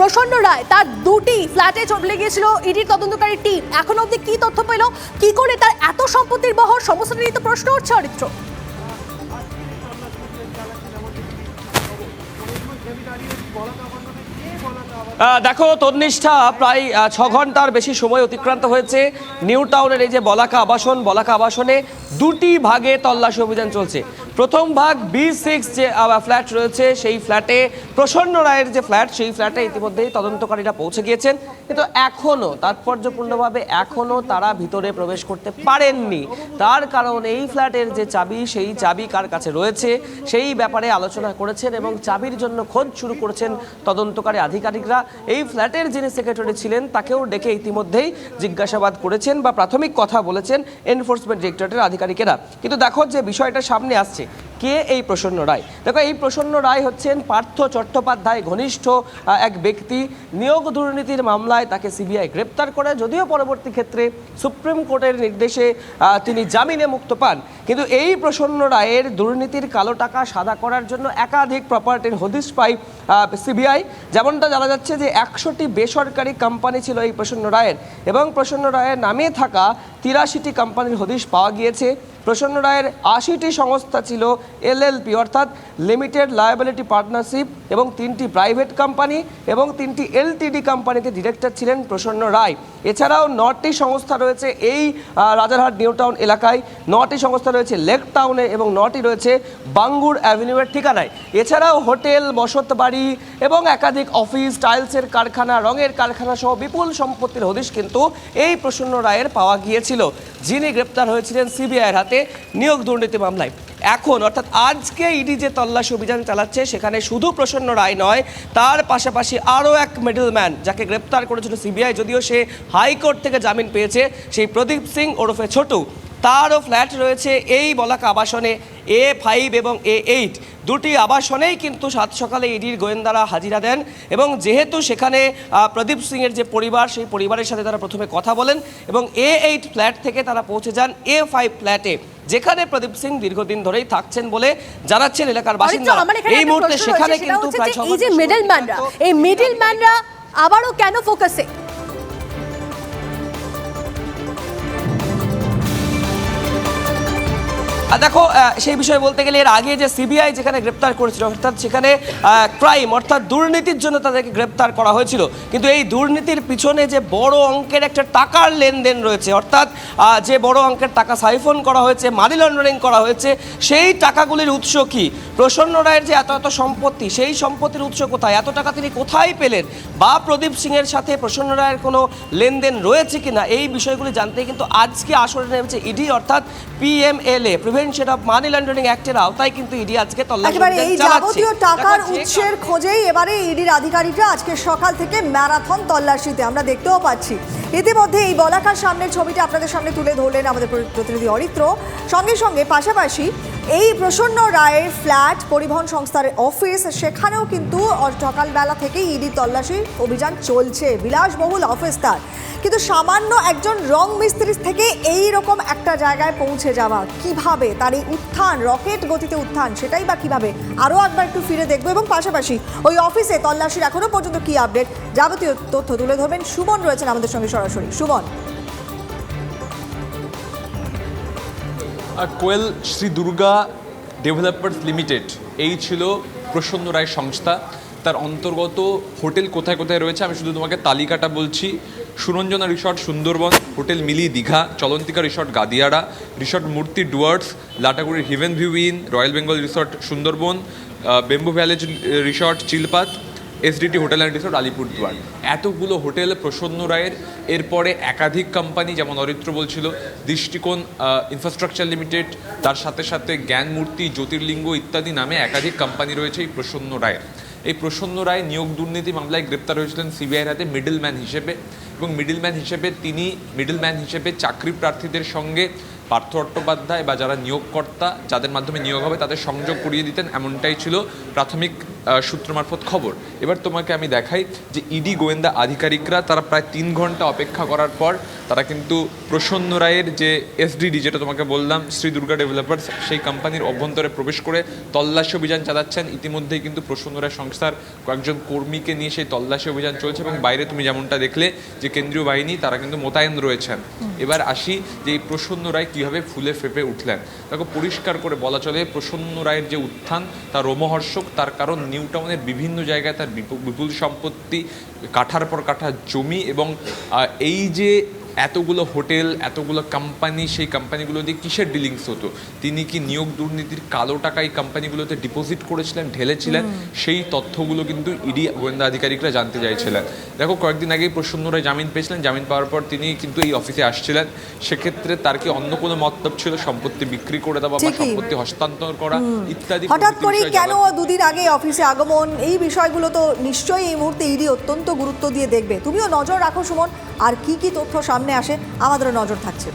প্রসন্ন রায়, তার দুটি ফ্ল্যাটে চলে গিয়েছিল ইডির তদন্তকারী টিম এখন অবধি কি তথ্য পেল? কি করে তার এত সম্পত্তির বহর? সমস্যাটা নিয়ে তো প্রশ্ন উঠছে অরিত্র। দেখো তন্নিষ্ঠা প্রায় ছ ঘণ্টার বেশি সময় অতিক্রান্ত হয়েছে। নিউ টাউনের এই যে বলাকা আবাসন, বলাকা আবাসনে দুটি ভাগে তল্লাশি অভিযান চলছে। প্রথম ভাগ বি সিক্স যে ফ্ল্যাট রয়েছে, সেই ফ্ল্যাটে প্রসন্ন রায়ের যে ফ্ল্যাট সেই ফ্ল্যাটে ইতিমধ্যেই তদন্তকারীরা পৌঁছে গিয়েছেন। কিন্তু এখনও তাৎপর্যপূর্ণভাবে এখনও তারা ভিতরে প্রবেশ করতে পারেননি। তার কারণ এই ফ্ল্যাটের যে চাবি, সেই চাবি কার কাছে রয়েছে, সেই ব্যাপারে আলোচনা করেছেন এবং চাবির জন্য খোঁজ শুরু করেছেন তদন্তকারী আধিকারিকরা। এই ফ্ল্যাটের যিনি সেক্রেটারি ছিলেন, তাকেও ডেকে ইতিমধ্যেই জিজ্ঞাসাবাদ করেছেন বা প্রাথমিক কথা বলেছেন এনফোর্সমেন্ট ডিরেক্টরেটের আধিকারিকেরা। কিন্তু দেখো যে বিষয়টা সামনে আসছে। কে এই প্রসন্ন রায়? দেখো, এই প্রসন্ন রায় হচ্ছেন পার্থ চট্টোপাধ্যায়, ঘনিষ্ঠ এক ব্যক্তি। নিয়োগ দুর্নীতির মামলায় তাকে সিবিআই গ্রেপ্তার করে, যদিও পরবর্তী ক্ষেত্রে সুপ্রিম কোর্টের নির্দেশে তিনি জামিনে মুক্ত পান। কিন্তু এই প্রসন্ন রায়ের দুর্নীতির কালো টাকা সাদা করার জন্য একাধিক প্রপার্টির হদিশ পাই সিবিআই। যেমনটা জানা যাচ্ছে যে একশোটি বেসরকারি কোম্পানি ছিল এই প্রসন্ন রায়ের। এবং প্রসন্ন রায়ের নামে থাকা তিরাশিটি কোম্পানির হদিশ পাওয়া গিয়েছে। প্রসন্ন রায়ের আশিটি সংস্থা ছিল এলএলপি, অর্থাৎ লিমিটেড লায়াবিলিটি পার্টনারশিপ, এবং তিনটি প্রাইভেট কোম্পানি এবং তিনটি এলটিডি কোম্পানিতে ডিরেক্টর ছিলেন প্রসন্ন রায়। এছাড়াও নটি সংস্থা রয়েছে এই রাজারহাট, নিউ টাউন এলাকায়। নটি সংস্থা রয়েছে লেক টাউনে এবং নটি রয়েছে বাঙ্গুর অ্যাভিনিউয়ের ঠিকানায়। এছাড়াও হোটেল বসত বাড়ি এবং একাধিক অফিস, টাইলসের কারখানা, রঙের কারখানা সহ বিপুল সম্পত্তির হদিশ কিন্তু এই প্রসন্ন রায়ের পাওয়া গিয়েছিল। যিনি গ্রেপ্তার হয়েছিলেন সিবিআইয়ের হাতে নিয়োগ দুর্নীতি মামলায়। এখন অর্থাৎ আজকে ইডি যে তল্লাশি অভিযান চালাচ্ছে, সেখানে শুধু প্রসন্ন রায় নয়, তার পাশাপাশি আরও এক মিডলম্যান যাকে গ্রেপ্তার করেছিল সিবিআই, যদিও সে হাইকোর্ট থেকে জামিন পেয়েছে, সেই প্রদীপ সিং ওরফে ছোটু। তারও ফ্ল্যাট রয়েছে এই বলাকা আবাসনে এ ফাইভ এবং এ এইট দুটি আবাসনেই কিন্তু সাত সকালে ইডির গোয়েন্দারা হাজিরা দেন এবং যেহেতু সেখানে প্রদীপ সিংয়ের যে পরিবার সেই পরিবারের সাথে তারা প্রথমে কথা বলেন এবং এ এইট ফ্ল্যাট থেকে তারা পৌঁছে যান এ ফাইভ ফ্ল্যাটে যেখানে প্রদীপ সিং দীর্ঘদিন ধরেই থাকছেন বলে জানাচ্ছেন এলাকার বাসিন্দা এই মুহূর্তে সেখানে কিন্তু প্রায় এই যে ঘণ্টা মিডলম্যানরা এই মিডলম্যানরা আবারও কেন ফোকাসে আর দেখো সেই বিষয়ে বলতে গেলে এর আগে যে সিবিআই যেখানে গ্রেপ্তার করেছিল, অর্থাৎ সেখানে ক্রাইম অর্থাৎ দুর্নীতির জন্য তাদেরকে গ্রেপ্তার করা হয়েছিল। কিন্তু এই দুর্নীতির পিছনে যে বড় অঙ্কের একটা টাকার লেনদেন রয়েছে, অর্থাৎ যে বড় অঙ্কের টাকা সাইফন করা হয়েছে মানি লন্ডারিং করা হয়েছে, সেই টাকাগুলির উৎস কি? প্রসন্ন রায়ের যে এত এত সম্পত্তি, সেই সম্পত্তির উৎস কোথায়? এত টাকা তিনি কোথায় পেলেন? বা প্রদীপ সিংয়ের সাথে প্রসন্ন রায়ের কোনো লেনদেন রয়েছে কিনা? এই বিষয়গুলি জানতে কিন্তু আজকে আসরে নেমেছে ইডি, অর্থাৎ PMLA prevention of money laundering অ্যাক্টের আওতায় কিন্তু ইডি আজকে তল্লাশি একেবারে এই যাবতীয় টাকার উৎসের খোঁজেই এবারে ইডির আধিকারিকরা আজকে সকাল থেকে ম্যারাথন তল্লাশিতে আমরা দেখতেও পাচ্ছি। ইতিমধ্যে এই বলাকার সামনের ছবিটা আপনাদের সামনে তুলে ধরলেন আমাদের প্রতিনিধি অরিত্র। সঙ্গে সঙ্গে পাশাপাশি এই প্রসন্ন রায়ের ফ্ল্যাট পরিবহন সংস্থার অফিস সেখানেও কিন্তু সকালবেলা থেকেই ইডি তল্লাশি অভিযান চলছে। বিলাসবহুল অফিস তার। কিন্তু সামান্য একজন রং মিস্ত্রির থেকে এই রকম একটা জায়গায় পৌঁছে যাওয়া কীভাবে? তার এই উত্থান, রকেট গতিতে উত্থান, সেটাই বা কীভাবে? আরও একবার একটু ফিরে দেখব এবং পাশাপাশি ওই অফিসে তল্লাশির এখনও পর্যন্ত কি আপডেট? যাবতীয় তথ্য তুলে ধরবেন সুমন রয়েছেন আমাদের সঙ্গে সরাসরি। সুমন। কোয়েল শ্রী দুর্গা ডেভেলপার্স লিমিটেড, এই ছিল প্রসন্ন রায় সংস্থা। তার অন্তর্গত হোটেল কোথায় কোথায় রয়েছে আমি শুধু তোমাকে তালিকাটা বলছি। Suranjana resort Sundarban, hotel Mili Digha, Chalantika resort Gadiara resort Murti Dooars, লাটাগুড়ির heaven view inn, royal Bengal resort Sundarban bamboo village resort Chilapata, SDT hotel and resort Alipurduar. এতগুলো হোটেল প্রসন্ন রায়ের, এরপরে একাধিক কোম্পানি যেমন অরিত্র বলছিল, দৃষ্টিকোণ ইনফ্রাস্ট্রাকচার লিমিটেড তার সাথে সাথে জ্ঞানমূর্তি জ্যোতির্লিঙ্গ ইত্যাদি নামে একাধিক কোম্পানি রয়েছে এই প্রসন্ন রায়ের। এই প্রসন্ন রায় নিয়োগ দুর্নীতি মামলায় গ্রেপ্তার হয়েছিলেন সিবিআইয়ের হাতে মিডলম্যান হিসেবে। এবং মিডিলম্যান হিসেবে তিনি মিডিলম্যান হিসেবে চাকরি প্রার্থীদের সঙ্গে পার্থ চট্টোপাধ্যায় বা যারা নিয়োগকর্তা, যাদের মাধ্যমে নিয়োগ হবে তাদের সংযোগ করিয়ে দিতেন, এমনটাই ছিল প্রাথমিক সূত্র মারফত খবর। এবার তোমাকে আমি দেখাই যে ইডি গোয়েন্দা আধিকারিকরা তারা প্রায় তিন ঘণ্টা অপেক্ষা করার পর তারা কিন্তু প্রসন্ন রায়ের যে এসডিডি যেটা তোমাকে বললাম শ্রী দুর্গা ডেভেলপার্স সেই কোম্পানির অভ্যন্তরে প্রবেশ করে তল্লাশি অভিযান চালাচ্ছেন। ইতিমধ্যেই কিন্তু প্রসন্ন রায় সংস্থার কয়েকজন কর্মীকে নিয়ে সেই তল্লাশি অভিযান চলছে এবং বাইরে তুমি যেমনটা দেখলে যে কেন্দ্রীয় বাহিনী তারা কিন্তু মোতায়েন রয়েছেন। এবার আসি যে এই প্রসন্ন রায় কীভাবে ফুলে ফেপে উঠলেন। তাকে পরিষ্কার করে বলা চলে প্রসন্ন রায়ের যে উত্থান তার রোমহর্ষক তার কারণ নিউ টাউনের বিভিন্ন জায়গায় তার বিপু- বিপুল সম্পত্তি, কাঠার পর কাঠার জমি এবং এই যে এতগুলো হোটেল এতগুলো কোম্পানি সেই কোম্পানিগুলো দিয়ে কিসের ডিলিংস হতো? তিনি কি নিয়োগ দুর্নীতির কালো টাকা এই কোম্পানিগুলোতে ডিপোজিট করেছিলেন ঢেলেছিলেন? সেই তথ্যগুলো কিন্তু ইডি গোয়েন্দা আধিকারিকরা জানতে চাইছিলেন। দেখো কয়েকদিন আগেই প্রসন্ন রায় জামিন পেয়েছিলেন। জামিন পাওয়ার পর তিনি কিন্তু এই অফিসে আসছিলেন। সেক্ষেত্রে তার কি অন্য কোনো মতলব ছিল? সম্পত্তি বিক্রি করে দেওয়া বা সম্পত্তি হস্তান্তর করা ইত্যাদি হঠাৎ বিষয় কেন দুদিন আগে অফিসে আগমন? এই বিষয়গুলো তো নিশ্চয়ই এই মুহূর্তে ইডি অত্যন্ত গুরুত্ব দিয়ে দেখবে। তুমিও নজর রাখো সুমন। আর কি কি তথ্য সামনে আসে আমাদেরও নজর থাকছে।